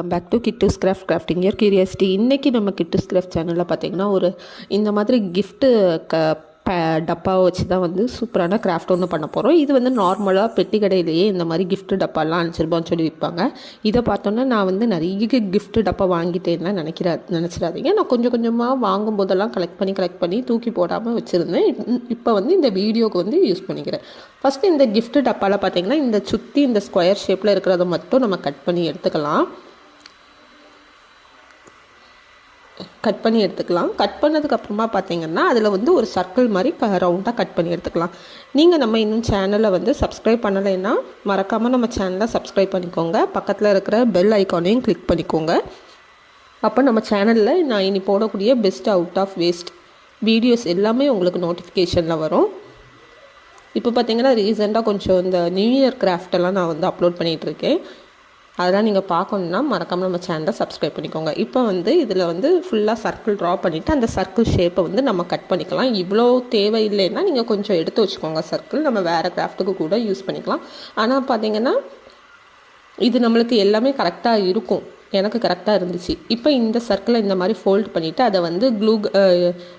Welcome back to Kittu's craft crafting year curiosity இன்றைக்கி நம்ம Kittus craft சேனலில் பார்த்தீங்கன்னா ஒரு இந்த மாதிரி கிஃப்ட்டு க ப டப்பாவை வச்சு தான் வந்து சூப்பரான கிராஃப்ட் ஒன்று பண்ண போகிறோம் இது வந்து நார்மலாக பெட்டி கடையிலேயே இந்த மாதிரி கிஃப்ட் டப்பாலாம் அஞ்சு ரூபான்னு சொல்லி விற்பாங்க இதை பார்த்தோன்னா நான் வந்து நிறைய கிஃப்ட் டப்பா வாங்கிட்டேன்லாம் நினைக்கிறா நினச்சிடாதீங்க. நான் கொஞ்சம் கொஞ்சமாக வாங்கும் போதெல்லாம் கலெக்ட் பண்ணி கலெக்ட் பண்ணி தூக்கி போடாமல் வச்சுருந்தேன். இப்போ வந்து இந்த வீடியோக்கு வந்து யூஸ் பண்ணிக்கிறேன். ஃபஸ்ட்டு இந்த கிஃப்ட் டப்பாவில் பார்த்தீங்கன்னா இந்த சுற்றி இந்த ஸ்கொயர் ஷேப்பில் இருக்கிறத மட்டும் நம்ம கட் பண்ணி எடுத்துக்கலாம். கட் பண்ணி எடுத்துக்கலாம். கட் பண்ணதுக்கப்புறமா பார்த்தீங்கன்னா அதில் வந்து ஒரு சர்க்கிள் மாதிரி க ரவுண்டாக கட் பண்ணி எடுத்துக்கலாம். நீங்கள் நம்ம இன்னும் சேனலை வந்து சப்ஸ்கிரைப் பண்ணலைன்னா மறக்காமல் நம்ம சேனலை சப்ஸ்கிரைப் பண்ணிக்கோங்க. பக்கத்தில் இருக்கிற பெல் ஐக்கானையும் கிளிக் பண்ணிக்கோங்க. அப்போ நம்ம சேனலில் நான் இனி போடக்கூடிய best out of waste videos எல்லாமே உங்களுக்கு நோட்டிஃபிகேஷனில் வரும். இப்போ பார்த்தீங்கன்னா ரீசெண்டாக கொஞ்சம் இந்த நியூ இயர் கிராஃப்டெல்லாம் நான் வந்து அப்லோட் பண்ணிகிட்ருக்கேன் அதெல்லாம் நீங்கள் பார்க்கணுன்னா மறக்காமல் நம்ம சேனலை சப்ஸ்கிரைப் பண்ணிக்கோங்க. இப்போ வந்து இதில் வந்து ஃபுல்லாக சர்க்கிள் ட்ரா பண்ணிவிட்டு அந்த சர்க்கிள் ஷேப்பை வந்து நம்ம கட் பண்ணிக்கலாம். இவ்வளோ தேவையில்லைன்னா நீங்கள் கொஞ்சம் எடுத்து வச்சுக்கோங்க சர்க்கிள் நம்ம வேறு கிராஃப்ட்டுக்கு கூட யூஸ் பண்ணிக்கலாம். ஆனால் பார்த்தீங்கன்னா இது நம்மளுக்கு எல்லாமே கரெக்டாக இருக்கும். எனக்கு கரெக்டாக இருந்துச்சு. இப்போ இந்த சர்க்கிளை இந்த மாதிரி ஃபோல்ட் பண்ணிவிட்டு அதை வந்து க்ளூ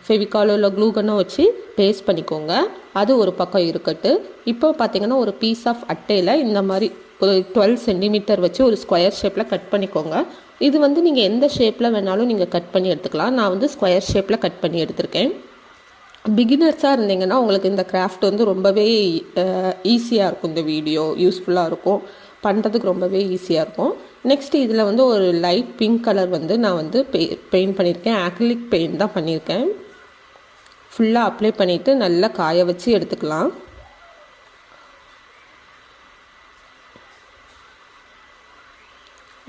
ஃபெவிகாலோ இல்லை க்ளூகனோ வச்சு பேஸ்ட் பண்ணிக்கோங்க. அது ஒரு பக்கம் இருக்கட்டு இப்போ பார்த்தீங்கன்னா ஒரு பீஸ் ஆஃப் அட்டையில் இந்த மாதிரி ஒரு டுவெல் சென்டிமீட்டர் வச்சு ஒரு ஸ்கொயர் ஷேப்பில் கட் பண்ணிக்கோங்க. இது வந்து நீங்கள் எந்த ஷேப்பில் வேணாலும் நீங்கள் கட் பண்ணி எடுத்துக்கலாம். நான் வந்து ஸ்கொயர் ஷேப்பில் கட் பண்ணி எடுத்திருக்கேன். பிகினர்ஸாக இருந்தீங்கன்னா உங்களுக்கு இந்த கிராஃப்ட் வந்து ரொம்பவே ஈஸியாக இருக்கும். இந்த வீடியோ யூஸ்ஃபுல்லாக இருக்கும். பண்ணுறதுக்கு ரொம்பவே ஈஸியாக இருக்கும். நெக்ஸ்ட் இதில் வந்து ஒரு லைட் பிங்க் கலர் வந்து நான் வந்து பெயிண்ட் பண்ணியிருக்கேன் ஆக்ரிலிக் பெயிண்ட் தான் பண்ணியிருக்கேன் ஃபுல்லாக அப்ளை பண்ணிவிட்டு நல்லா காய வச்சு எடுத்துக்கலாம்.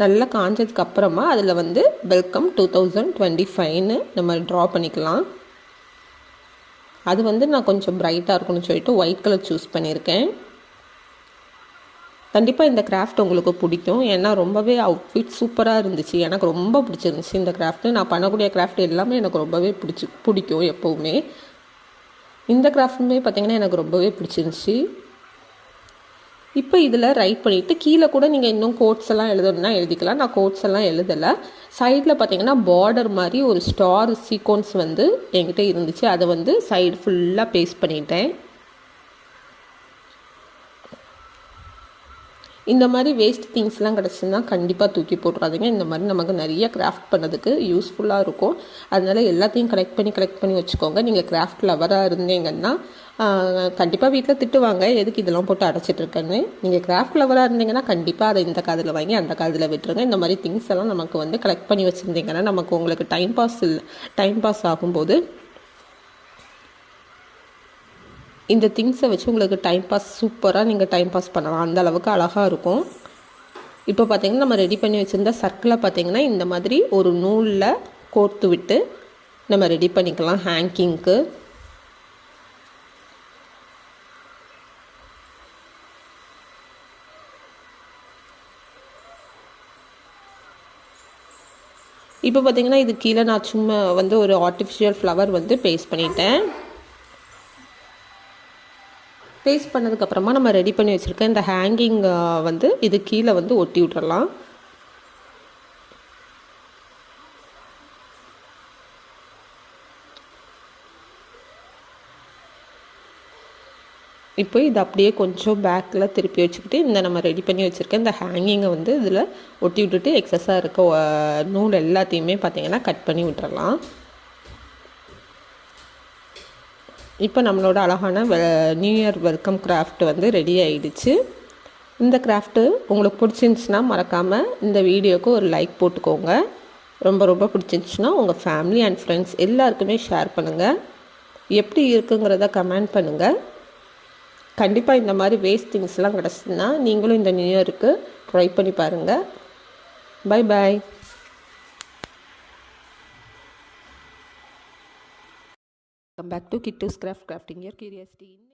நல்லா காஞ்சதுக்கு அப்புறமா அதில் வந்து வெல்கம் டூ தௌசண்ட் டுவெண்ட்டி ஃபைவ்னு நம்ம ட்ரா பண்ணிக்கலாம். அது வந்து நான் கொஞ்சம் பிரைட்டாக இருக்கும்னு சொல்லிட்டு ஒயிட் கலர் சூஸ் பண்ணியிருக்கேன் கண்டிப்பாக இந்த கிராஃப்ட் உங்களுக்கு பிடிக்கும். ஏன்னா ரொம்பவே அவுட்ஃபிட் சூப்பராக இருந்துச்சு. எனக்கு ரொம்ப பிடிச்சிருந்துச்சு இந்த கிராஃப்ட்டு நான் பண்ணக்கூடிய கிராஃப்ட் எல்லாமே எனக்கு ரொம்பவே பிடிச்சி பிடிக்கும் எப்போவுமே. இந்த கிராஃப்ட்டுமே பார்த்திங்கன்னா எனக்கு ரொம்பவே பிடிச்சிருந்துச்சி. இப்போ இதில் ரைட் பண்ணிவிட்டு கீழே கூட நீங்கள் இன்னும் கோட்ஸ் எல்லாம் எழுதணும்னா எழுதிக்கலாம். நான் கோட்ஸ் எல்லாம் எழுதலை. சைடில் பார்த்தீங்கன்னா பார்டர் மாதிரி ஒரு ஸ்டார் சீக்வன்ஸ் வந்து என்கிட்ட இருந்துச்சு. அதை வந்து சைடு ஃபுல்லாக பேஸ்ட் பண்ணிட்டேன். இந்த மாதிரி வேஸ்ட் திங்ஸ்லாம் கிடச்சுன்னா கண்டிப்பாக தூக்கி போட்டுறாதீங்க. இந்த மாதிரி நமக்கு நிறைய கிராஃப்ட் பண்ணதுக்கு யூஸ்ஃபுல்லாக இருக்கும். அதனால் எல்லாத்தையும் கலெக்ட் பண்ணி கலெக்ட் பண்ணி வச்சுக்கோங்க. நீங்கள் கிராஃப்ட் லவராக இருந்தீங்கன்னா கண்டிப்பாக வீட்டில் திட்டுவாங்க. எதுக்கு இதெல்லாம் போட்டு அடைச்சிட்டு இருக்கேன்னு? நீங்கள் கிராஃப்ட் லவராக இருந்தீங்கன்னா கண்டிப்பாக அதை இந்த காதில் வாங்கி அந்த காதில் விட்டுருங்க. இந்த மாதிரி திங்ஸ் எல்லாம் நமக்கு வந்து கலெக்ட் பண்ணி வச்சுருந்தீங்கன்னா நமக்கு உங்களுக்கு டைம் பாஸ் இல்லை டைம் பாஸ் ஆகும்போது இந்த திங்ஸை வச்சு உங்களுக்கு டைம் பாஸ் சூப்பராக நீங்கள் டைம் பாஸ் பண்ணலாம். அந்த அளவுக்கு அழகாக இருக்கும். இப்போ பார்த்திங்கன்னா நம்ம ரெடி பண்ணி வச்சுருந்த சர்க்கிளை பார்த்தீங்கன்னா இந்த மாதிரி ஒரு நூலில் கோர்த்து விட்டு நம்ம ரெடி பண்ணிக்கலாம். ஹேங்கிங்க்கு இப்போ பார்த்தீங்கன்னா இது கீழே நான் சும்மா வந்து ஒரு ஆர்டிஃபிஷியல் ஃப்ளவர் வந்து பேஸ்ட் பண்ணிட்டேன். பேஸ்ட் பண்ணதுக்கப்புறமா நம்ம ரெடி பண்ணி வச்சுருக்க இந்த ஹேங்கிங் வந்து இது கீழே வந்து ஒட்டி விட்றலாம் இப்போ இது அப்படியே கொஞ்சம் பேக்கில் திருப்பி வச்சுக்கிட்டு இந்த நம்ம ரெடி பண்ணி வச்சுருக்க இந்த ஹேங்கிங்கை வந்து இதில் ஒட்டி விட்டுட்டு எக்ஸஸாக இருக்க நூல் எல்லாத்தையுமே பார்த்திங்கன்னா கட் பண்ணி விட்டுறலாம். இப்போ நம்மளோட அழகான நியூ இயர் வெல்கம் கிராஃப்ட் வந்து ரெடி ஆகிடுச்சு இந்த கிராஃப்ட்டு உங்களுக்கு பிடிச்சிருந்துச்சின்னா மறக்காமல் இந்த வீடியோவுக்கு ஒரு லைக் போட்டுக்கோங்க. ரொம்ப ரொம்ப பிடிச்சிருந்துச்சின்னா உங்கள் ஃபேமிலி அண்ட் ஃப்ரெண்ட்ஸ் எல்லாருக்குமே ஷேர் பண்ணுங்கள் எப்படி இருக்குங்கிறத கமெண்ட் பண்ணுங்கள் கண்டிப்பாக இந்த மாதிரி வேஸ்ட் திங்ஸ்லாம் கிடச்சிதுன்னா நீங்களும் இந்த நியூ இயருக்கு ட்ரை பண்ணி பாருங்கள் bye bye Come back to Kittu's Craft Crafting Your Curiosity.